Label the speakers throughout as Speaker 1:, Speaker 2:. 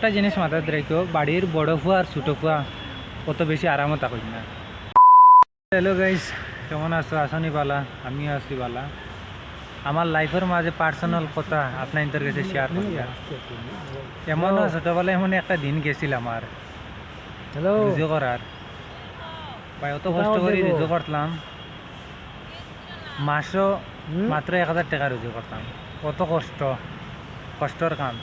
Speaker 1: একটা জিনিস মাথায় রেখো বাড়ির বড় ফুয়া আর ছোটো ফুয়া অত বেশি আরামও থাকুক না। হ্যালো গাইস কেমন আছো? আসনি বালা আমিও আছি বালা। আমার লাইফের মাঝে পার্সোনাল কথা আপনার ইন্টার কাছে শেয়ার করি আর। এমনও ছোটোবেলায় এমন একটা দিন গেছিল আমার।
Speaker 2: হ্যালো
Speaker 1: রুজু করার। ভাই অত কষ্ট করে। রুজু করতাম। মাসও মাত্র এক হাজার টাকা রুজু করতাম। কত কষ্ট কষ্টর কাম।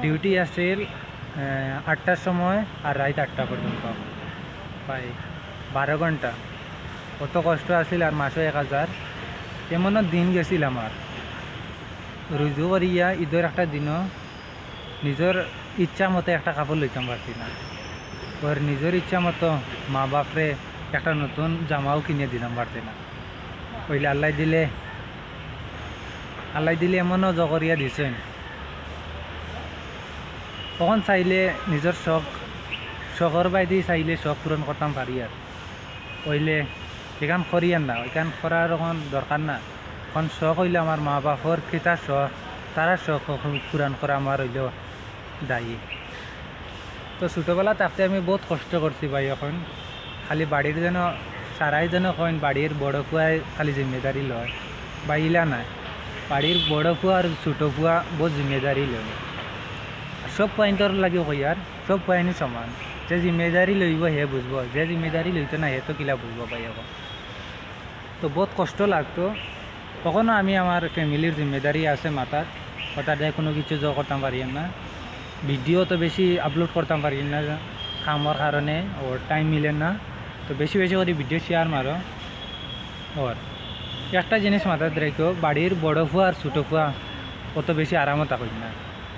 Speaker 1: ডিউটি আসছিল আহ, আটটার সময় আর রাত আটটা পর্যন্ত। ভাই বারো ঘণ্টা। কত কষ্ট আছিল আর মাসও এক হাজার। এমনও দিন গেছিল আমার। রুজু করিয়া ঈদের একটা দিনও নিজের ইচ্ছা মতো একটা কাপড় লইতাম পারছি না। ওর নিজের ইচ্ছা মতো মা বাপরে একটা নতুন জামাও কিনে দিলাম পারতে না। ওইলে আল্লাহ দিলে আল্লাহ দিলে এমনও জগরিয়া দিছেন। তখন চাইলে নিজের শখ শখর বাইদি চাইলে শখ পূরণ করতাম পারি আর ওইলে এখান করিয়ান না ওইখান করার এখন দরকার না। এখন শখ হইলে আমার মা বাপর কিতা শখ তারা শখ পূরণ করা আমার হইল দায়ী। তো ছোটোবেলা থাকতে আমি বহুত কষ্ট করছি ভাই এখন। খালি বাড়ির যেন সারাই যেন কইন বাড়ির বড় ফুয়াই খালি জিম্মেদারি লয়। বা ইলা নাই বাড়ির বড় ফুয়া আর ছোটো ফুয়া বহুত জিম্মেদারি লয়। আর সব পয়েন্টর লাগে কই আর সব পয়েন্টই সমান। যে জিম্মেদারি লইব হে বুঝব যে জিম্মেদারি লইতো না হে তো কিলা বুঝব ভাই এখন তো বহুত কষ্ট লাগতো। তখনও আমি আমার ফ্যামিলির জিম্মেদারি আছে মাথার হঠাৎ কোনো কিছু জো করতাম পারি না। ভিডিও তো বেশি আপলোড করতাম পারি না। কামর কারণে ওর টাইম মিলে না। তো বেশি বেশি করে ভিডিও শেয়ার মারো ওর একটা জিনিস মাথায় রেখো বাড়ির বড় ফুয়া আর ছোটো ফুয়া অত বেশি আরামও থাকুক না।